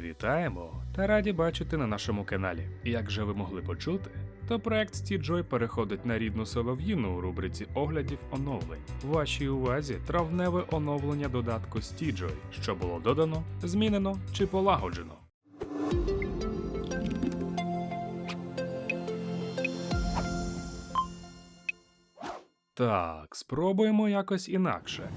Вітаємо та раді бачити на нашому каналі. Як же ви могли почути, то проект Стіджой переходить на рідну солов'їну у рубриці оглядів оновлень. Вашій увазі травневе оновлення додатку Стіджой, що було додано, змінено чи полагоджено. Так, спробуємо якось інакше.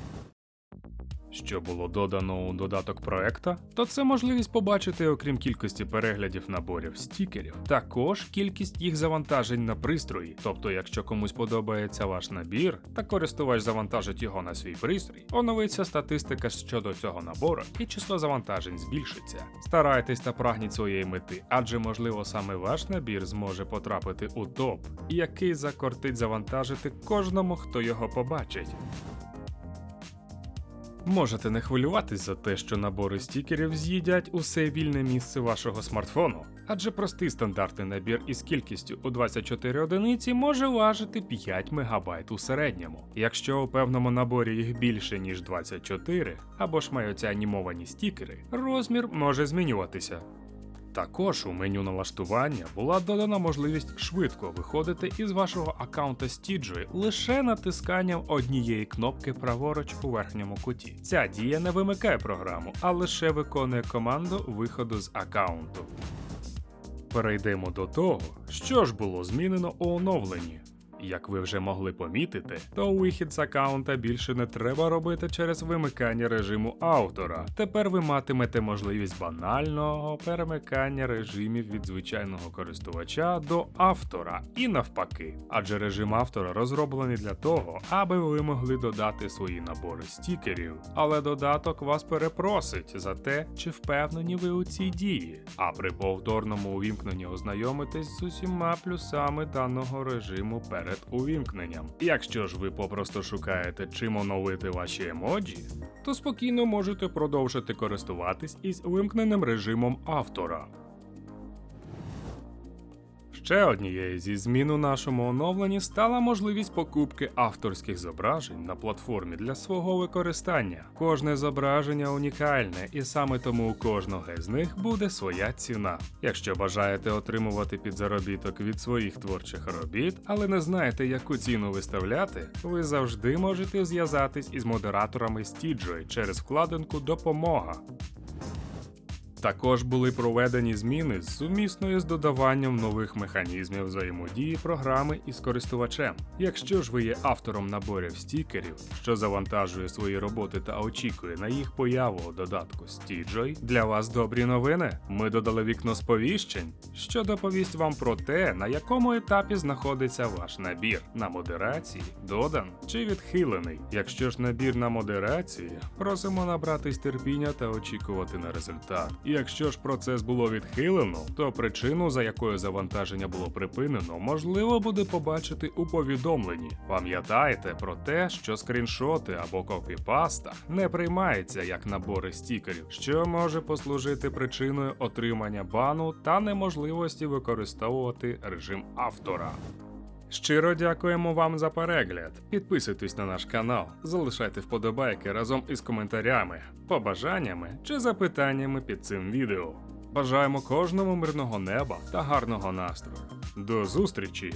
Що було додано у додаток проекта, то це можливість побачити, окрім кількості переглядів наборів стікерів, також кількість їх завантажень на пристрої. Тобто, якщо комусь подобається ваш набір, та користувач завантажить його на свій пристрій, оновиться статистика щодо цього набору, і число завантажень збільшиться. Старайтесь та прагніть своєї мети, адже можливо саме ваш набір зможе потрапити у топ, який закортить завантажити кожному, хто його побачить. Можете не хвилюватись за те, що набори стікерів з'їдять усе вільне місце вашого смартфону, адже простий стандартний набір із кількістю у 24 одиниці може важити 5 МБ у середньому. Якщо у певному наборі їх більше ніж 24, або ж маються анімовані стікери, розмір може змінюватися. Також у меню налаштування була додана можливість швидко виходити із вашого аккаунта Stitchway лише натисканням однієї кнопки праворуч у верхньому куті. Ця дія не вимикає програму, а лише виконує команду виходу з аккаунту. Перейдемо до того, що ж було змінено у оновленні. Як ви вже могли помітити, то вихід з аккаунта більше не треба робити через вимикання режиму автора. Тепер ви матимете можливість банального перемикання режимів від звичайного користувача до автора і навпаки. Адже режим автора розроблений для того, аби ви могли додати свої набори стікерів, але додаток вас перепросить за те, чи впевнені ви у цій дії. А при повторному увімкненні ознайомитесь з усіма плюсами даного режиму перед увімкненням. Якщо ж ви попросту шукаєте, чим оновити ваші емоджі, то спокійно можете продовжити користуватись із вимкненим режимом автора. Ще однією зі змін у нашому оновленні стала можливість покупки авторських зображень на платформі для свого використання. Кожне зображення унікальне, і саме тому у кожного з них буде своя ціна. Якщо бажаєте отримувати підзаробіток від своїх творчих робіт, але не знаєте, яку ціну виставляти, ви завжди можете зв'язатись із модераторами Stitchway через вкладинку Допомога. Також були проведені зміни сумісно з додаванням нових механізмів взаємодії програми із користувачем. Якщо ж ви є автором наборів стікерів, що завантажує свої роботи та очікує на їх появу у додатку Stitchway, для вас добрі новини. Ми додали вікно сповіщень, що доповість вам про те, на якому етапі знаходиться ваш набір на модерації, додан чи відхилений. Якщо ж набір на модерації, просимо набратись терпіння та очікувати на результат. Якщо ж процес було відхилено, то причину, за якою завантаження було припинено, можливо буде побачити у повідомленні. Пам'ятайте про те, що скріншоти або копіпаста не приймаються як набори стікерів, що може послужити причиною отримання бану та неможливості використовувати режим автора. Щиро дякуємо вам за перегляд. Підписуйтесь на наш канал, залишайте вподобайки разом із коментарями, побажаннями чи запитаннями під цим відео. Бажаємо кожному мирного неба та гарного настрою. До зустрічі!